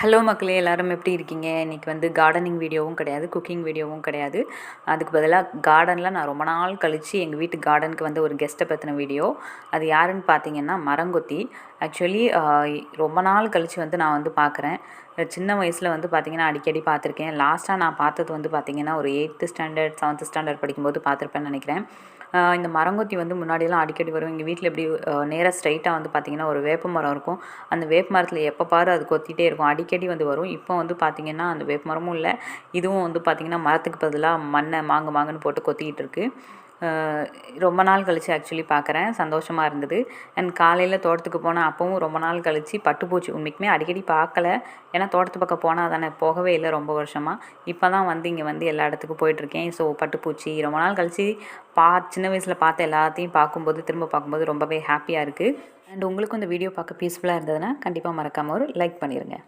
Hello மக்களே எல்லோரும் எப்படி இருக்கீங்க? இன்றைக்கி வந்து கார்டனிங் வீடியோவும் கிடையாது குக்கிங் வீடியோவும் கிடையாது. அதுக்கு பதிலாக கார்டனில் நான் ரொம்ப நாள் கழித்து எங்கள் வீட்டு கார்டனுக்கு வந்து ஒரு கெஸ்ட்டை பற்றின வீடியோ அது யாருன்னு பார்த்தீங்கன்னா மரங்கொத்தி. ஆக்சுவலி ரொம்ப நாள் கழித்து வந்து நான் வந்து பார்க்குறேன் சின்ன வயசில் வந்து பார்த்திங்கன்னா அடிக்கடி பார்த்துருக்கேன் லாஸ்ட்டாக நான் பார்த்தது வந்து பார்த்திங்கன்னா ஒரு எயித்து ஸ்டாண்டர்ட் செவன்த்து ஸ்டாண்டர்ட் படிக்கும்போது பார்த்துருப்பேன்னு நினைக்கிறேன். இந்த மரங்கொத்தி வந்து முன்னாடியெல்லாம் அடிக்கடி வரும். எங்கள் வீட்டில் எப்படி நேராக ஸ்ட்ரைட்டாக வந்து பார்த்திங்கன்னா ஒரு வேப்ப மரம் இருக்கும். அந்த வேப்ப மரத்தில் எப்போ பாரு அது கொத்திட்டே இருக்கும். அடிக்கடி வந்து வரும். இப்போ வந்து பார்த்திங்கன்னா அந்த வேப்ப மரமும் இல்லை. இதுவும் வந்து பார்த்திங்கன்னா மரத்துக்கு பதிலாக மண்ணை மாங்கு மாங்குன்னு போட்டு கொத்திக்கிட்டு இருக்குது ரொம்ப நாள் கழித்து ஆக்சுவலி பார்க்குறேன் சந்தோஷமாக இருந்தது. அண்ட் காலையில் தோட்டத்துக்கு போனால் அப்போவும் ரொம்ப நாள் கழித்து பட்டுப்பூச்சி உண்மைக்குமே அடிக்கடி பார்க்கல ஏன்னா தோட்டத்து பக்கம் போனால் தானே போகவே இல்லை ரொம்ப வருஷமாக இப்போ தான் வந்து இங்கே வந்து எல்லா இடத்துக்கும் போயிட்டுருக்கேன். ஸோ பட்டுப்பூச்சி ரொம்ப நாள் கழித்து பா சின்ன வயசில் பார்த்த எல்லாத்தையும் பார்க்கும்போது திரும்ப பார்க்கும்போது ரொம்பவே ஹாப்பியாக இருக்குது அண்ட் உங்களுக்கும் இந்த வீடியோ பார்க்க பீஸ்ஃபுல்லாக இருந்ததுன்னா கண்டிப்பாக மறக்காமல் ஒரு லைக் பண்ணிடுங்க